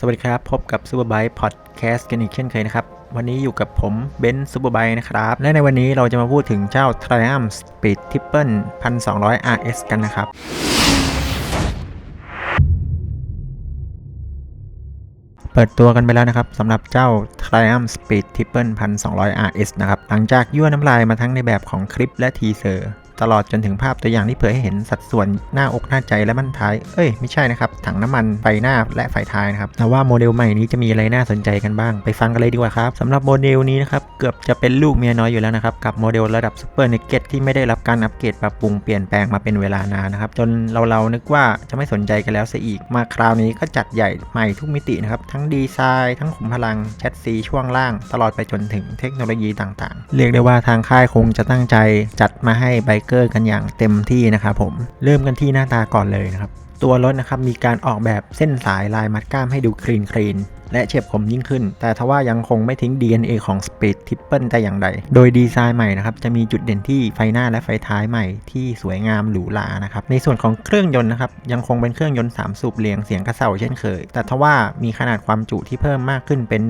สวัสดีครับ พบกับ Superbike Podcast กันอีกเช่นเคยนะครับ วันนี้อยู่กับผมเบนซ์ Superbike นะครับ และในวันนี้เราจะมาพูดถึงเจ้า Triumph Speed Triple 1200 RS กันนะครับ เปิดตัวกันไปแล้วนะครับสำหรับเจ้า Triumph Speed Triple 1200 RS นะครับ หลังจากยั่วน้ำลายมาทั้งในแบบของคลิปและทีเซอร์ตลอดจนถึงภาพตัวอย่างที่เผยให้เห็นสัดส่วนหน้าอกหน้าใจและบั้นท้าย เอ้ยไม่ใช่นะครับ ถังน้ำมันไฟหน้าและไฟท้ายนะครับแต่ว่าโมเดลใหม่นี้จะมีอะไรน่าสนใจกันบ้าง ไปฟังกันเลยดีกว่าครับสำหรับโมเดลนี้นะครับเกือบจะเป็นลูกเมียน้อยอยู่แล้วนะครับกับโมเดลระดับซูเปอร์เนกเก็ตที่ไม่ได้รับการอัปเกรดปรับปรุงเปลี่ยนแปลงมาเป็นเวลานานนะครับจนเราเรานึกว่าจะไม่สนใจกันแล้วซะอีก มาคราวนี้ก็จัดใหญ่ใหม่ทุกมิตินะครับทั้งดีไซน์ทั้งขุมพลังแชทซีช่วงล่าง ตลอดไปจนถึงเทคโนโลยีต่างๆ เรียกได้ว่าทางค่ายคงจะตั้งใจจัดมาให้ไบเกอร์กันอย่างเต็มที่นะครับผมเริ่มกันที่หน้าตาก่อนเลยนะครับตัวรถนะครับมีการออกแบบเส้นสายลายมัดกล้ามให้ดูคลีนคลีน และเฉียบคมยิ่งขึ้น แต่ทว่ายังคงไม่ทิ้ง DNA ของ Speed Triple แต่อย่างใด โดยดีไซน์ใหม่นะครับ จะมีจุดเด่นที่ไฟหน้าและไฟท้ายใหม่ที่สวยงามหรูหรานะครับ ในส่วนของเครื่องยนต์นะครับ ยังคงเป็นเครื่องยนต์ 3 สูบเรียงเสียงกระเซาเช่นเคย แต่ทว่ามีขนาดความจุที่เพิ่มมากขึ้นเป็น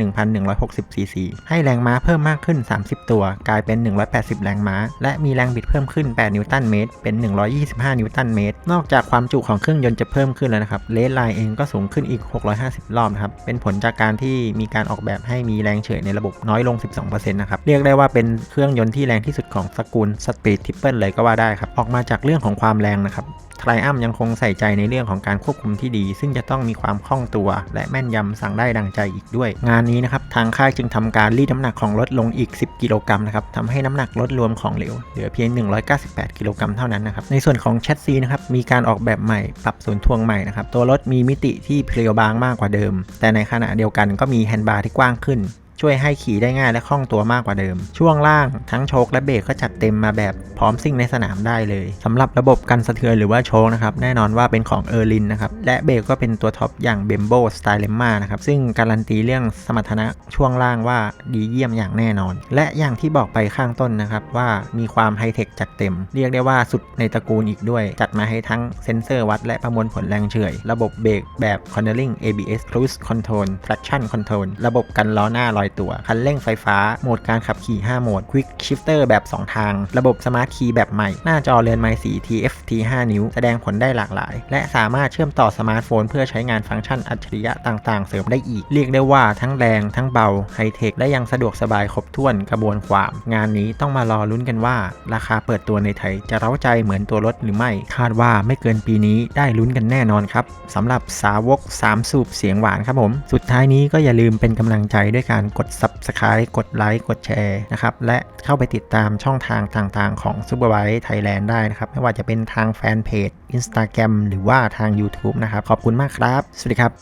1,160ซีซีให้แรงม้าเพิ่มมากขึ้น 30 ตัว กลายเป็น 180 แรงม้า และมีแรงบิดเพิ่มขึ้น 8 นิวตันเมตร เป็น 125 นิวตันเมตร นอกจากความจุของเครื่องยนต์จะเพิ่มขึ้นแล้วนะครับเลสไลน์เองก็สูงขึ้นอีก 650 รอบนะครับเป็นผลจากการที่มีการออกแบบให้มีแรงเฉื่อยในระบบน้อยลง 12%นะครับ เรียกได้ว่าเป็นเครื่องยนต์ที่แรงที่สุดของสกุลสปีดทิปเปิลเลยก็ว่าได้ครับ ออกมาจากเรื่องของความแรงนะครับ ไทรอัมยังคงใส่ใจในเรื่องของการควบคุมที่ดี ซึ่งจะต้องมีความคล่องตัว และแม่นยำสั่งได้ดังใจอีกด้วย งานนี้นะครับทางค่ายจึงทำการรีดน้ำหนักของรถลงอีก 10 กิโลกรัมนะครับทำให้น้ำหนักลดรวมของเหลวเหลือเพียง 198 กิโลกรัมเท่านั้นนะครับในส่วนของแชสซีนะครับมีการออกแบบใหม่ปรับศูนทวงใหม่นะครับตัวรถมีมิติที่เพรียวบางมากกว่าเดิม แต่ในขณะเดียวกันก็มีแฮนด์บาร์ที่กว้างขึ้น ช่วยให้ขี่ได้ง่ายและคล่องตัวมากกว่าเดิม ช่วงล่างทั้งโชคและเบรกก็จัดเต็มมาแบบพร้อมซิ่งในสนามได้เลยสำหรับระบบกันสะเทือนหรือว่าโชคนะครับแน่นอนว่าเป็นของเออร์ลินนะครับและเบรกก็เป็นตัวท็อปอย่างเบมโบสไตล์เลมมานะครับซึ่งการันตีเรื่องสมรรถนะช่วงล่างว่าดีเยี่ยมอย่างแน่นอน และอย่างที่บอกไปข้างต้นนะครับว่ามีความไฮเทคจัดเต็ม เรียกได้ว่าสุดในตระกูลอีกด้วย จัดมาให้ทั้งเซ็นเซอร์วัดและประมวลผลแรงเฉื่อย ระบบเบรกแบบ Cornering ABS Cruise Control Traction Control ระบบกันล้อหน้าลอยตัว คันเร่งไฟฟ้า โหมดการขับขี่ 5 โหมด Quick Shifter แบบ 2 ทาง ระบบ Smart Key แบบใหม่ หน้าจอเรือนไม้สี TFT 5 นิ้ว แสดงผลได้หลากหลาย และสามารถเชื่อมต่อสมาร์ทโฟน เพื่อใช้งานฟังก์ชันอัจฉริยะต่างๆ เสริมได้อีก เรียกได้ว่าทั้งแรงทั้งเบาไฮเทคและยังสะดวกสบายครบถ้วนกระบวนความ งานนี้ต้องมารอลุ้นกันว่า ราคาเปิดตัวในไทย จะเร้าใจเหมือนตัวรถหรือไม่ คาดว่าไม่เกินปีนี้ได้ลุ้นกันแน่นอนครับสำหรับสาวก3สูบเสียงหวานครับผม สุดท้ายนี้ก็อย่าลืมเป็นกำลังใจด้วยการกด Subscribe กดไลค์กดแชร์นะครับและเข้าไปติดตามช่องทางต่างๆ ของ Superbike Thailand ได้นะครับ ไม่ว่าจะเป็นทางแฟนเพจ Instagram หรือว่าทาง YouTube นะครับ ขอบคุณมากครับ สวัสดีครับ